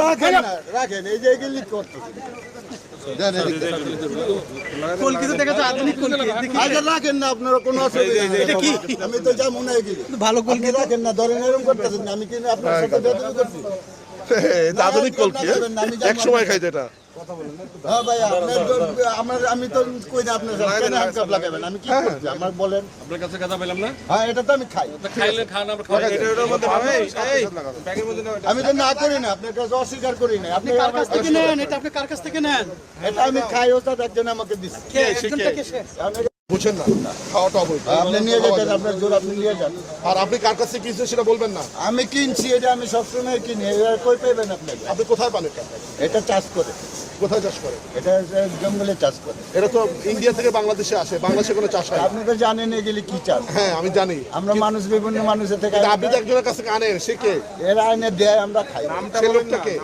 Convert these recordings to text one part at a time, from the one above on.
রাখেন রাখেন এই যে এগুলি কলকি রাখেন না হয়? ভালো রাখেন না ধরেন এরকম করতেছেন আমি কি আপনার সাথে করছি আধুনিক কলকি হ্যাঁ? এক সময় খাইছে এটা। হ্যাঁ ভাই আপনার আমি তো কই না আপনার কেন হ্যান্ডকাপ লাগাবেন আমি কি করছি? আমার বলেন। আপনার কাছে কথা বললাম না? হ্যাঁ এটা তো আমি খাই। খাইলে খান আমরা খাওয়া আমি তো না করি না আপনার কাছে অস্বীকার করি না। আপনি কার কাছ থেকে নেন? এটা আপনি কার কাছ থেকে নেন? এটা আমি খাই ওস্তাদ একজন আমাকে দিচ্ছে কে? একজনটা কে? সে? আমি- না খাওয়াটা অবৈধ। আপনি নিয়ে যেতেন আপনার জোর আপনি নিয়ে যান। আর আপনি কার কাছে কিনছেন সেটা বলবেন না। আমি কিনছি এটা আমি সবসময় কিনি। কই পাইবেন আপনাকে? আপনি কোথায় পান এটা? এটা চাষ করে। কোথায় চাষ করে? এটা জঙ্গলে চাষ করে। এটা তো ইন্ডিয়া থেকে বাংলাদেশে আসে বাংলাদেশে কোনো চাষ হয় আপনি তো জানেন এগুলি কি চাষ। হ্যাঁ আমি জানি। আমরা মানুষ বিভিন্ন মানুষের থেকে আপনি তো একজনের কাছ আনেন সে কে? এরা আইনে দেয় আমরা খাই। সে লোকটা কে?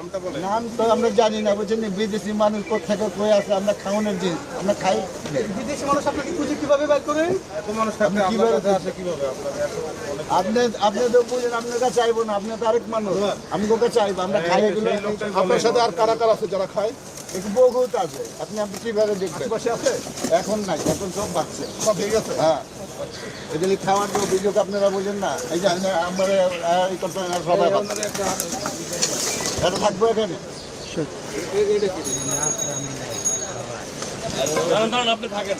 নাম তো আমরা জানি না বুঝছেন বিদেশি মানুষ কোথেকে কই আসে আমরা খাওয়ানোর জিনিস আমরা খাই বিদেশি মানুষ আপনাকে খুঁজে কীভাবে বের করেন আপনি কীভাবে আপনি আপনি তো বুঝেন আপনার কাছে চাইব না আপনি তো আরেক মানুষ। আমি ওকে চাইব আমরা খাই এগুলো। আপনার সাথে আর কারা কারা আছে যারা খায়? বহুত আছে। আপনি আপনি কীভাবে দেখবেন? আছে? এখন নাই এখন সব বাচ্চা সব ভেঙে গেছে? হ্যাঁ। এগুলি খাওয়ার যে অভিযোগ আপনারা বোঝেন না এই যে আমার এই করতে সবাই এটা থাকব এখানে? আপনি থাকেন।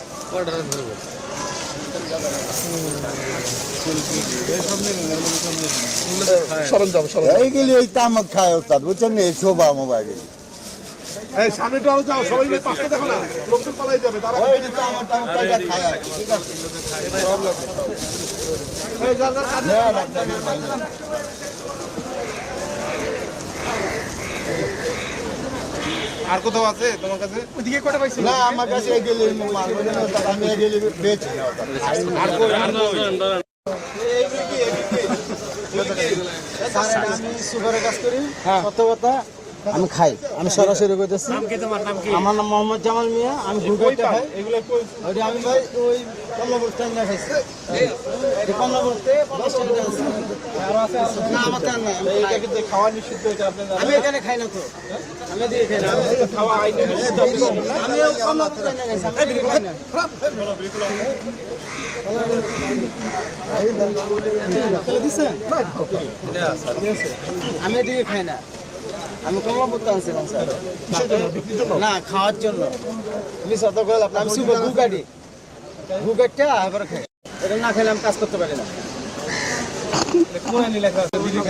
সরঞ্জাম সরঞ্জাম। এইগুলি এই তামাক খায় ওস্তাদ বুঝছেন না? এই শোভা মোবাইল। এই সামনেটা আরও যাও সবাই মিলে পাশে দেখো না লোকজন পালাই যাবে তারা ওই যে তামাক তামাক খায় খায় আর কি, ঠিক আছে। আর কোথাও আছে তোমার কাছে ওইদিকে কটা পাইছি না আমার কাছে মাল বুঝেন ওস্তাদ, আমি এগুলি বেচি না ওস্তাদ। খাই না। দাঁড়ান, দাঁড়ান। স্যার, এটা আমি কাজ করি সত্য কথা আমি খাই আমি সরাসরি করতেছি আমার নাম মোহাম্মদ জামাল মিয়া আমি গুগলটা খাই। ওইটা আমি ভাই ওই কমলা বস্তা নিয়ে খাইছি এটা কমলা বস্তে পঞ্চাশ আছে। না নাই আমি এখানে খাই না তো। আমি এদিকে খাই না। আমি- না? খাইছি আমি এদিকে খাই না। আমি এদিকে খাই না আমি কমলা বস্তা আনছিলাম স্যার না খাওয়ার জন্য তুমি সত করে লাভ নাই। আমি শুধু গুগাটি গুগাটটা এবার খাই এটা না খেলে আমি কাজ করতে পারি না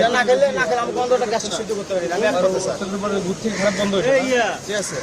না খেলে না খেলে আমি গন্ধটা গ্যাস সহ্য করতে পারি না আমি ঘুরতে খারাপ বন্ধ হয়েছে ঠিক আছে